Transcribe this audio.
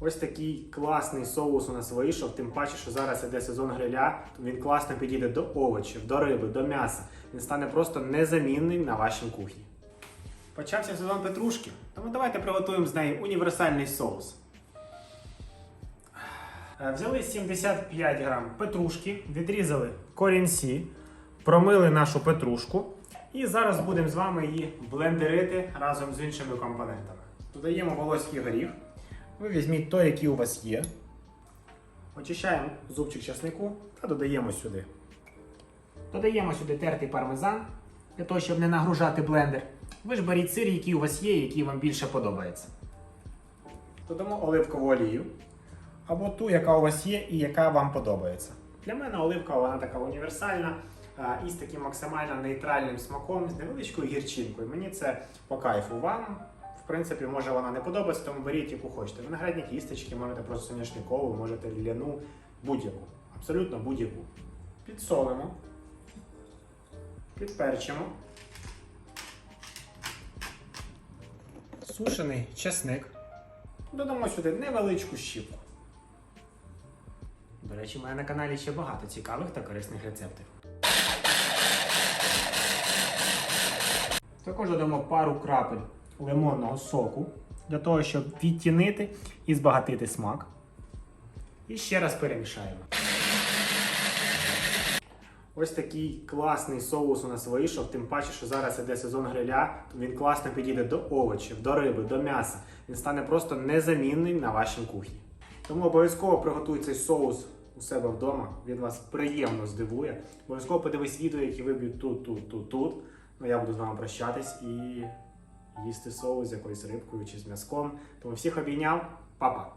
Ось такий класний соус у нас вийшов, тим паче, що зараз іде сезон гриля, то він класно підійде до овочів, до риби, до м'яса. Він стане просто незамінним на вашій кухні. Почався сезон петрушки, тому давайте приготуємо з неї універсальний соус. Е, Взяли 75 грам петрушки, відрізали корінці, промили нашу петрушку. І зараз будемо з вами її блендерити разом з іншими компонентами. Додаємо волоський горіх. Ви візьміть той, який у вас є. Очищаємо зубчик часнику та додаємо сюди. Додаємо сюди тертий пармезан, для того, щоб не нагружати блендер. Ви ж беріть сир, який у вас є, який вам більше подобається. Додамо оливкову олію або ту, яка у вас є і яка вам подобається. Для мене оливка вона така універсальна і з таким максимально нейтральним смаком, з невеличкою гірчинкою. Мені це по кайфу. Вам, в принципі, може вона не подобається, тому беріть яку хочете. Виноградні кісточки, можете просто соняшникову, можете ляну, будь-яку. Абсолютно будь-яку. Підсолимо, підперчимо. Сушений чесник. Додамо сюди невеличку щіпку. До речі, мене на каналі ще багато цікавих та корисних рецептів. Також додамо пару крапель лимонного соку для того, щоб відтінити і збагатити смак. І ще раз перемішаємо. Ось такий класний соус у нас вийшов, тим паче, що зараз іде сезон гриля, то він класно підійде до овочів, до риби, до м'яса. Він стане просто незамінним на вашій кухні. Тому обов'язково приготуй цей соус у себе вдома. Він вас приємно здивує. Обов'язково подивись відео, які виб'ють тут, тут, тут, тут. Ну я буду з вами прощатись і їсти соус з якоюсь рибкою чи з м'язком. Тому всіх обійняв, Па-па!